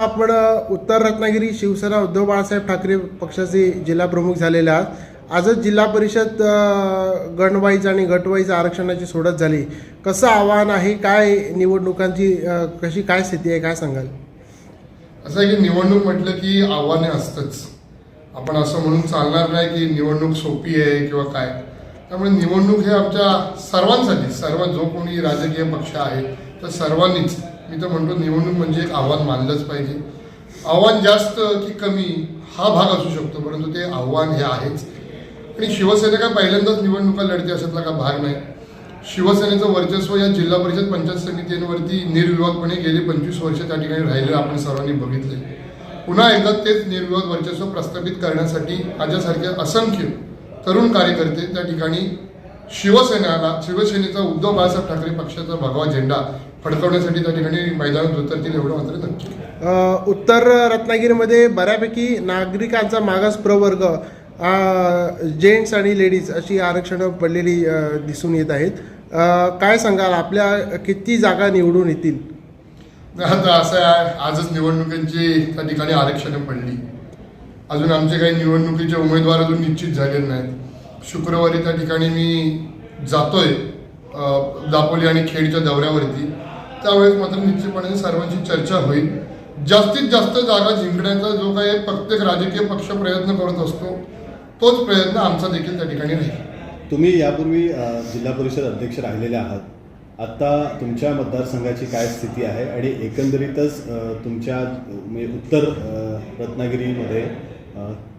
आपण उत्तर रत्नागिरी शिवसेना उद्धव बाळासाहेब ठाकरे पक्षाचे जिल्हा प्रमुख झालेले आहात. आजच जिल्हा परिषद गणवाईज आणि गटवाईज आरक्षणाची सोडत झाली. कसं आव्हान आहे काय निवडणुकांची कशी काय स्थिती आहे काय सांगाल? असं आहे की निवडणूक म्हटलं की आव्हाने असतंच. आपण असं म्हणून चालणार नाही की निवडणूक सोपी आहे किंवा काय. त्यामुळे निवडणूक हे आमच्या सर्वांसाठी सर्व जो कोणी राजकीय पक्ष आहे तर सर्वांनीच मी तर म्हणतो निवडणूक म्हणजे एक आव्हान मानलंच पाहिजे. आव्हान जास्त की कमी हा भाग असू शकतो परंतु ते आव्हान हे आहेच. आणि शिवसेना काय पहिल्यांदाच निवडणुका लढते अशातला का भाग नाही. शिवसेनेचं वर्चस्व या जिल्हा परिषद पंचायत समितींवरती निर्विवादपणे गेले पंचवीस वर्ष त्या ठिकाणी राहिलेलं आपण सर्वांनी बघितले. पुन्हा एकदा तेच निर्विवाद वर्चस्व प्रस्थापित करण्यासाठी माझ्यासारखे असंख्य तरुण कार्यकर्ते त्या ठिकाणी शिवसेनेला शिवसेनेचा उद्धव बाळासाहेब ठाकरे पक्षाचा भगवा झेंडा फडकवण्यासाठी त्या ठिकाणी मैदानात उतरतील एवढं मात्र नक्की. उत्तर रत्नागिरीमध्ये बऱ्यापैकी नागरिकांचा मागास प्रवर्ग जेंट्स आणि लेडीज अशी आरक्षणं पडलेली दिसून येत आहेत. काय सांगाल? आपल्या किती जागा निवडून येतील? आता असं आहे आजच निवडणुकांची त्या ठिकाणी आरक्षणं पडली. अजून आमचे काही निवडणुकीचे उमेदवार अजून निश्चित झालेले नाहीत. शुक्रवारी त्या ठिकाणी मी जातोय. दापोली आणि खेडच्या दौऱ्यावरती. त्यावेळेस मात्र निश्चितपणे सर्वांची चर्चा होईल. जास्तीत जास्त जागा जिंकण्याचा जो काही प्रत्येक राजकीय पक्ष प्रयत्न करत असतो तोच प्रयत्न आमचा देखील त्या ठिकाणी राहील. तुम्ही यापूर्वी जिल्हा परिषद अध्यक्ष राहिलेले आहात. आत्ता तुमच्या मतदारसंघाची काय स्थिती आहे? आणि एकंदरीतच तुमच्या म्हणजे उत्तर रत्नागिरीमध्ये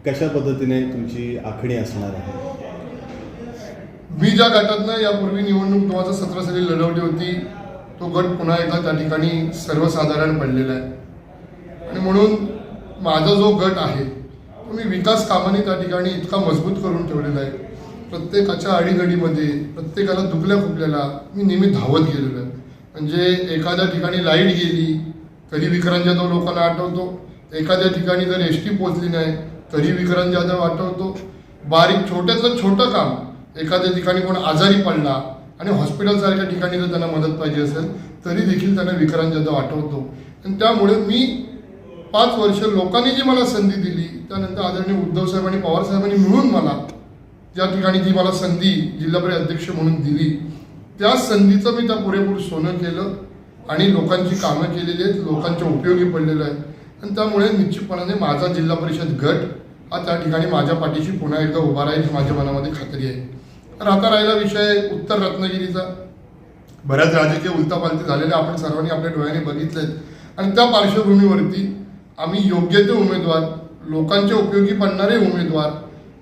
कशा पद्धतीने तुमची आखणी असणार आहे? मी ज्या गटातनं यापूर्वी निवडणूक दोन हजार सतरा साली लढवली होती तो गट पुन्हा एकदा त्या ठिकाणी सर्वसाधारण पडलेला आहे. आणि म्हणून माझा जो गट आहे तो मी विकास कामाने त्या ठिकाणी इतका मजबूत करून ठेवलेला आहे. प्रत्येकाच्या अडीगडीमध्ये प्रत्येकाला दुखल्या खुपल्याला मी नेहमी धावत गेलेलो आहे. म्हणजे एखाद्या ठिकाणी लाइट गेली तरी विक्रांत जाधव लोकांना आठवतो. एखाद्या ठिकाणी जर एस टी पोचली नाही तरी विक्रांत जाधव आठवतो. बारीक छोट्यातलं छोटं काम एखाद्या ठिकाणी कोण आजारी पडला आणि हॉस्पिटलसारख्या ठिकाणी जर त्यांना मदत पाहिजे असेल तरी देखील त्यांना विक्रांत जाधव आठवतो. आणि त्यामुळे मी पाच वर्ष लोकांनी जी मला संधी दिली त्यानंतर आदरणीय उद्धव साहेब आणि पवार साहेबांनी मिळून मला ज्या ठिकाणी जी मला संधी जिल्हा परिषद अध्यक्ष म्हणून दिली त्या संधीचं मी त्या पुरेपूर सोनं केलं आणि लोकांची कामं केलेली आहेत लोकांच्या उपयोगी पडलेलं आहे. आणि त्यामुळे निश्चितपणाने माझा जिल्हा परिषद गट हा त्या ठिकाणी माझ्या पाठीशी पुन्हा एकदा उभा राहील माझ्या मनामध्ये खात्री आहे. तर आता राहिला विषय उत्तर रत्नागिरीचा. बऱ्याच राजकीय उलतापालती झालेल्या आपण सर्वांनी आपल्या डोळ्याने बघितलेत. आणि त्या पार्श्वभूमीवरती आम्ही योग्य ते उमेदवार लोकांच्या उपयोगी पडणारे उमेदवार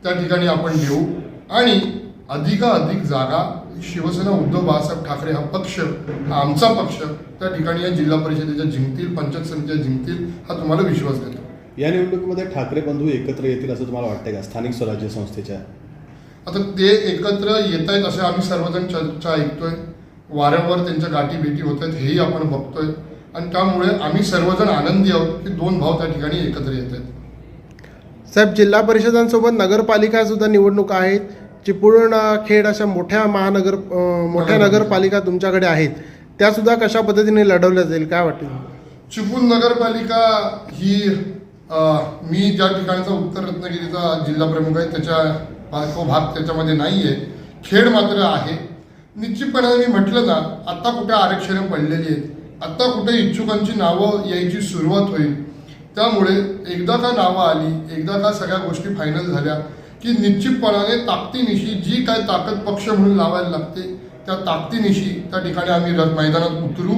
त्या ठिकाणी आपण देऊ आणि अधिकाधिक जागा शिवसेना उद्धव बाळासाहेब ठाकरे हा पक्ष हा आमचा पक्ष त्या ठिकाणी या जिल्हा परिषदेच्या जिंकतील पंचायत समित्या जिंकतील हा तुम्हाला विश्वास देतो. या निवडणुकीमध्ये ठाकरे बंधू एकत्र येतील असं तुम्हाला वाटतंय का? स्थानिक स्वराज्य संस्थेच्या आता ते एकत्र येत आहेत असे आम्ही सर्वजण चर्चा ऐकतोय. वारंवार त्यांच्या गाठी भेटी होत आहेत हेही आपण बघतोय. आणि त्यामुळे आम्ही सर्वजण आनंदी आहोत की दोन भाव त्या ठिकाणी एकत्र येत आहेत साहेब जिल्हा परिषदांसोबत नगरपालिका सुद्धा निवडणूक आहेत. चिपळूण खेड अशा मोठ्या महानगर मोठ्या नगरपालिका. तुमच्याकडे आहेत. त्या सुद्धा कशा पद्धतीने लढवल्या जाईल काय वाटेल चिपळूण नगरपालिका ही मी ज्या ठिकाणचा उत्तर रत्नागिरीचा जिल्हा प्रमुख आहे त्याच्या तो भाग त्याच्यामध्ये नाही आहे खेड मात्र आहे. निश्चितपणे मी म्हटलं ना आत्ता कुठे आरक्षणं पडलेली आहेत? आत्ता कुठे इच्छुकांची नावं यायची सुरुवात होईल? त्यामुळे एकदा का नावं आली एकदा का सगळ्या गोष्टी फायनल झाल्या की निश्चितपणाने ताकदीनिशी जी काय ताकद पक्ष म्हणून लावायला लागते त्या ताकदीनिशी त्या ठिकाणी आम्ही रथ मैदानात उतरू.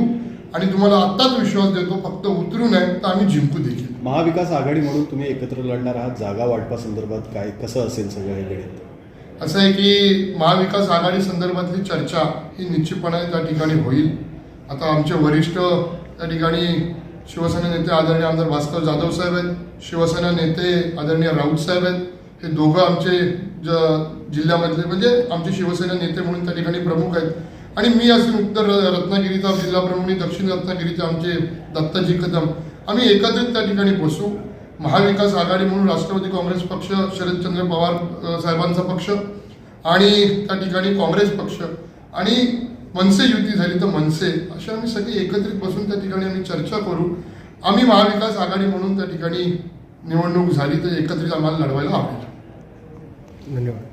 आणि तुम्हाला आत्ताच विश्वास देतो फक्त उतरू नये तर आम्ही जिंकू देखील. महाविकास आघाडी म्हणून तुम्ही एकत्र लढणार आहात. जागा वाटपासंदर्भात काय कसं असेल सगळं हे गणित असं आहे की महाविकास आघाडी संदर्भातली चर्चा ही निश्चितपणे त्या ठिकाणी होईल. आता आमचे वरिष्ठ त्या ठिकाणी शिवसेना नेते आदरणीय आमदार भास्कर जाधव साहेब आहेत शिवसेना नेते आदरणीय राऊत साहेब आहेत. हे दोघं आमचे ज जिल्ह्यामधले म्हणजे आमचे शिवसेना नेते म्हणून त्या ठिकाणी प्रमुख आहेत. आणि मी असेल उत्तर रत्नागिरीचा जिल्हा प्रमुख दक्षिण रत्नागिरीचे आमचे दत्ताजी कदम. आम्ही एकत्रित त्या ठिकाणी बसू. महाविकास आघाडी म्हणून राष्ट्रवादी काँग्रेस पक्ष शरदचंद्र पवार साहेबांचा पक्ष आणि त्या ठिकाणी काँग्रेस पक्ष आणि मनसे युती झाली तर मनसे. अशा आम्ही सगळे एकत्रित बसून त्या ठिकाणी आम्ही चर्चा करू. आम्ही महाविकास आघाडी म्हणून त्या ठिकाणी निवडणूक झाली तर एकत्रित आम्हाला लढवायला आवडेल. धन्यवाद.